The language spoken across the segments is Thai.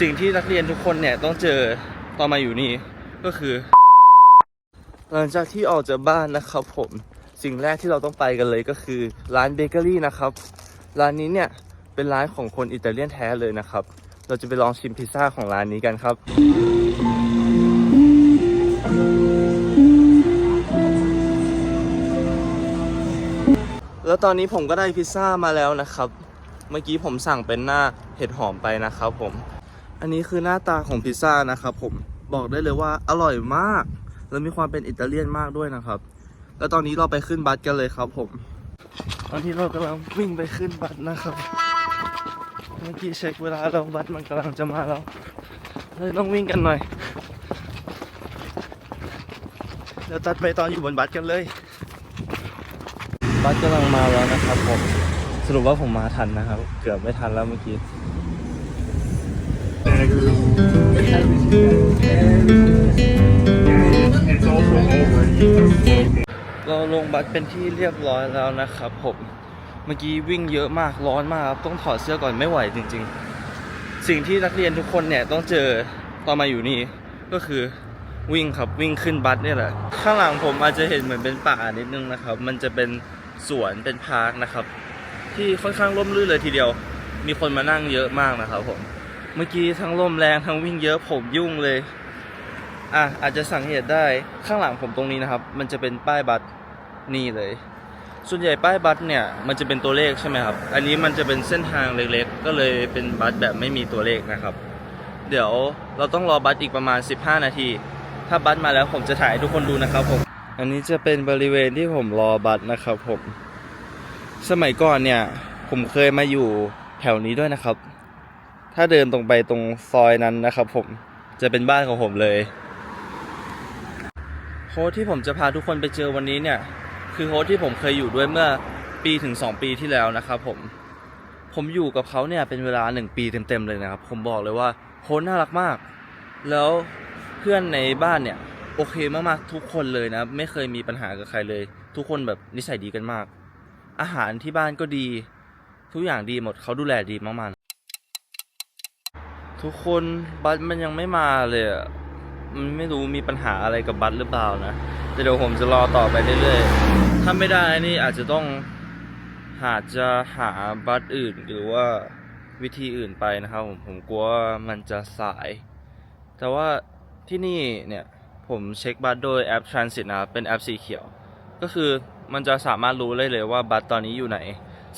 สิ่งที่นักเรียนทุกคนเนี่ยต้องเจอตอนมาอยู่นี่ก็คือหลังจากที่ออกจากบ้านนะครับผมสิ่งแรกที่เราต้องไปกันเลยก็คือร้านเบเกอรี่นะครับ ร้านนี้เนี่ยเป็นร้านของคนอิตาเลียนแท้เลยนะครับ เราจะไปลองชิมพิซซ่าของร้านนี้กันครับ แล้วตอนนี้ผมก็ได้พิซซ่ามาแล้วนะครับ เมื่อกี้ผมสั่งเป็นหน้าเห็ดหอมไปนะครับผม อันนี้คือหน้าตาของพิซซ่านะครับผมบอกได้เลยว่าอร่อยมาก แล้วมีความเป็นอิตาเลียนมากด้วยนะครับ แล้วตอนนี้เราไปขึ้นบัสกันเลยครับผม ตอนที่เรากำลังวิ่งไปขึ้นบัสนะครับเมื่อกี้เช็คเวลาเราบัสมันกำลังจะมาแล้วเลยต้องวิ่งกันหน่อยเดี๋ยวตัดไปตอนอยู่บนบัสกันเลย บัสกำลังมาแล้วนะครับผมสรุปว่าผมมาทันนะครับ เกือบไม่ทันแล้วเมื่อกี้ เราลงบัสเป็นที่เรียบร้อยแล้วนะครับผมเมื่อกี้วิ่งเยอะมากร้อนมากครับต้องถอดเสื้อก่อนไม่ไหวจริง ๆ สิ่งที่นักเรียนทุกคนเนี่ยต้องเจอตอนมาอยู่นี่ก็คือวิ่งครับวิ่งขึ้นบัสเนี่ยแหละ ข้างหลังผมอาจจะเห็นเหมือนเป็นป่านิดนึงนะครับ มันจะเป็นสวนเป็นพาร์คนะครับ ที่ค่อนข้างร่มรื่นเลยทีเดียว มีคนมานั่งเยอะมากนะครับผม เมื่อกี้ทั้งลมแรงทั้งวิ่งเยอะผมยุ่งเลย อะอาจจะสังเกตได้ข้างหลังผมตรงนี้นะครับ มันจะเป็นป้ายบัตรนี่เลย ส่วนใหญ่ป้ายบัตรเนี่ยมันจะเป็นตัวเลขใช่ไหมครับ อันนี้มันจะเป็นเส้นทางเล็กๆ ก็เลยเป็นบัตรแบบไม่มีตัวเลขนะครับ เดี๋ยวเราต้องรอบัตรอีกประมาณ 15 นาที ถ้าบัตรมาแล้วผมจะถ่ายทุกคนดูนะครับผมอันนี้จะเป็นบริเวณที่ผมรอบัตรนะครับผม สมัยก่อนเนี่ยผมเคยมาอยู่แถวนี้ด้วยนะครับ ถ้าเดินตรงไปตรงซอยนั้นนะครับผมจะเป็นบ้านของผมเลยโค้ชที่ผมจะพาทุกคนไปเจอวันนี้เนี่ย คือโค้ชที่ผมเคยอยู่ด้วยเมื่อปีถึง 2 ปีที่แล้วนะครับผมผมอยู่กับเขาเนี่ยเป็นเวลา 1 ปีเต็มๆเลยนะครับ ผมบอกเลยว่าโค้ชน่ารักมาก แล้วเพื่อนในบ้านเนี่ยโอเคมากๆทุกคนเลยนะ ไม่เคยมีปัญหากับใครเลย ทุกคนแบบนิสัยดีกันมาก อาหารที่บ้านก็ดี ทุกอย่างดีหมดเขาดูแลดีมากๆ ทุกคนบัสมันยังไม่มาเลยอะ มันไม่รู้มีปัญหาอะไรกับบัตรหรือเปล่านะ แต่เดี๋ยวผมจะรอต่อไปเรื่อยๆ ถ้าไม่ได้นี่อาจจะต้องหาจะหาบัตรอื่นหรือว่าวิธีอื่นไปนะครับผมผมกลัวมันจะสาย แต่ว่าที่นี่เนี่ยผมเช็คบัตรโดยแอป Transit นะครับเป็นแอปสีเขียว ก็คือมันจะสามารถรู้เลยเลยว่าบัตรตอนนี้อยู่ไหน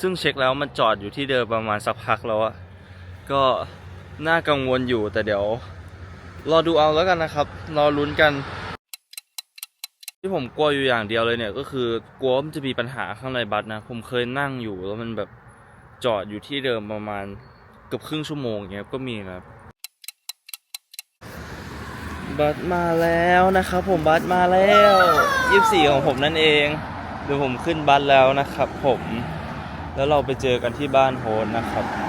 ซึ่งเช็คแล้วมันจอดอยู่ที่เดิมประมาณสักพักแล้วอะก็ น่ากังวลอยู่แต่เดี๋ยว รอดูเอาแล้วกันนะครับ รอลุ้นกัน ที่ผมกลัวอยู่อย่างเดียวเลยเนี่ย ก็คือกลัวมันจะมีปัญหาข้างในบัสนะ ผมเคยนั่งอยู่แล้วมันแบบจอดอยู่ที่เดิมประมาณเกือบครึ่งชั่วโมงเงี้ยก็มีนะครับบัสมาแล้วนะครับ ผมบัสมาแล้วยี่สี่ของผมนั่นเองเดี๋ยวผมขึ้นบัสแล้วนะครับ ผม แล้วเราไปเจอกันที่บ้านโฮนนะครับ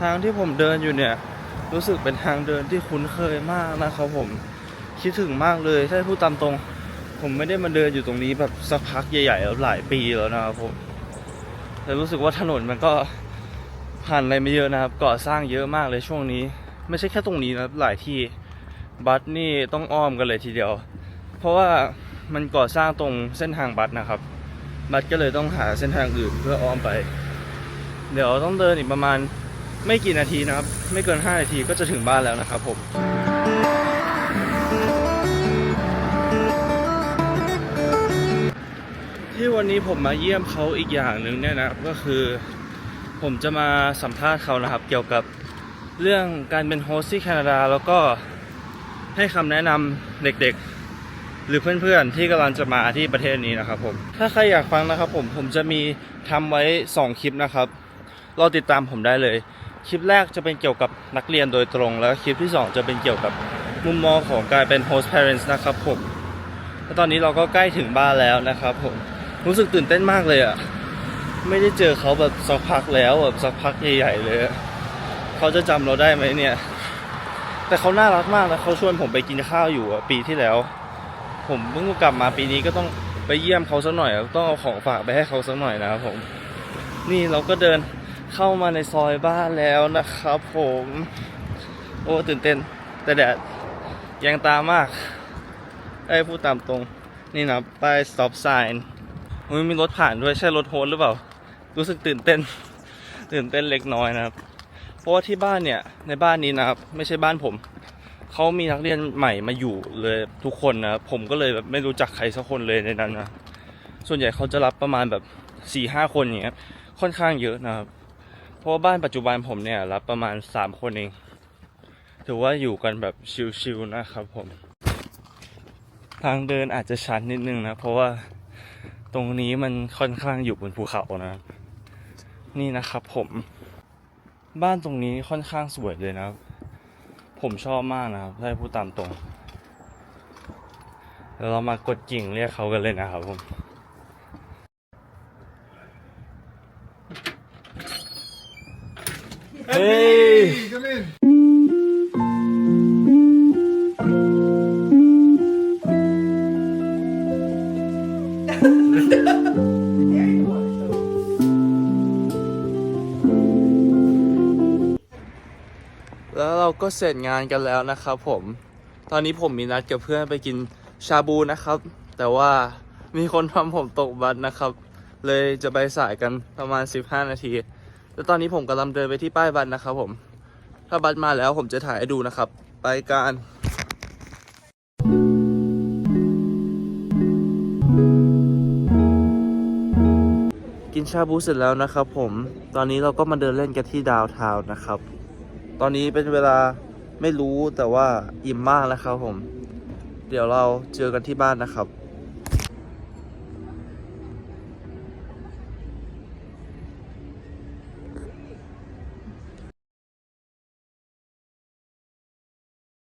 ทางที่ผมเดินอยู่เนี่ย รู้สึกเป็นทางเดินที่คุ้นเคยมากนะครับผมคิดถึงมากเลยถ้าพูดตามตรง ผมไม่ได้มาเดินอยู่ตรงนี้แบบสักพักใหญ่ๆแล้วหลายปีแล้วนะครับผมแต่รู้สึกว่าถนนมันก็ผ่านอะไรมาเยอะนะครับก่อสร้างเยอะมากเลยช่วงนี้ ไม่ใช่แค่ตรงนี้นะหลายที่บัสนี่ต้องอ้อมกันเลยทีเดียว เพราะว่ามันก่อสร้างตรงเส้นทางบัสนะครับ บัสก็เลยต้องหาเส้นทางอื่นเพื่ออ้อมไป เดี๋ยวต้องเดินอีกประมาณ ไม่กี่นาทีนะครับ ไม่เกิน 5 นาทีก็จะถึงบ้านแล้วนะครับผมที่วันนี้ผมมาเยี่ยมเขาอีกอย่างหนึ่งเนี่ยนะครับก็คือผมจะมาสัมภาษณ์เขานะครับ เกี่ยวกับเรื่องการเป็นโฮสต์ที่แคนาดา แล้วก็ให้คำแนะนำเด็กๆ หรือเพื่อนๆที่กำลังจะมาที่ประเทศนี้นะครับผมถ้าใครอยากฟังนะครับผมผมจะมีทำไว้ 2 คลิปนะครับ รอติดตามผมได้เลย คลิปแรกจะเป็นเกี่ยวกับนักเรียนโดยตรง แล้วคลิปที่ 2 จะเป็นเกี่ยวกับมุมมองของการเป็น host parents นะครับผมแล้วตอนนี้เราก็ใกล้ถึงบ้านแล้วนะครับผมรู้สึกตื่นเต้นมากเลยอะ่ะไม่ได้เจอเขาแบบสักพักแล้วแบบสักพักใหญ่ๆเลยเขาจะจำเราได้ไหมเนี่ย แต่เขาน่ารักมากนะเขาชวนผมไปกินข้าวอยู่ปีที่แล้ว ผมเพิ่งกลับมาปีนี้ก็ต้องไปเยี่ยมเขาสักหน่อยต้องเอาของฝากไปให้เขาสักหน่อยนะครับผม นี่เราก็เดิน เข้ามาในซอยบ้านแล้วนะครับผม โอ้ตื่นเต้น แต่แดดยังตามากไอ้พูดตามตรง นี่นะป้าย stop sign อุ๊ยมีรถผ่านด้วยใช่รถโฮสหรือเปล่า รู้สึกตื่นเต้น ตื่นเต้นเล็กน้อยนะครับ เพราะว่าที่บ้านเนี่ย ในบ้านนี้นะครับ ไม่ใช่บ้านผม เขามีนักเรียนใหม่มาอยู่เลยทุกคนนะ ผมก็เลยแบบไม่รู้จักใครสักคนเลยในนั้นนะ ส่วนใหญ่เขาจะรับประมาณแบบสี่ห้าคนอย่างเงี้ย ค่อนข้างเยอะนะครับ เพราะบ้านปัจจุบันผมเนี่ยรับประมาณสามคนเอง ถือว่าอยู่กันแบบชิลๆนะครับผม ทางเดินอาจจะชันนิดนึงนะ เพราะว่าตรงนี้มันค่อนข้างอยู่บนภูเขานะ นี่นะครับผม บ้านตรงนี้ค่อนข้างสวยเลยนะครับ ผมชอบมากนะครับถ้าให้พูดตามตรงเดี๋ยวเรามากดกิ่งเรียกเขากันเลยนะครับผม เฮ้ย Come in. แล้วเราก็เสร็จงานกันแล้วนะครับผม ตอนนี้ผมมีนัดกับเพื่อนไปกินชาบูนะครับ แต่ว่ามีคนทำผมตกบัสนะครับ เลยจะไปสายกันประมาณ 15 นาที แล้วตอนนี้ผมกำลังเดินไปที่ป้ายบัสนะครับผม ถ้าบัสมาแล้วผมจะถ่ายให้ดูนะครับ ไปกันกินชาบูเสร็จแล้วนะครับผม ตอนนี้เราก็มาเดินเล่นกันที่ดาวทาวน์นะครับ ตอนนี้เป็นเวลาไม่รู้แต่ว่าอิ่มมากแล้วครับผม เดี๋ยวเราเจอกันที่บ้านนะครับ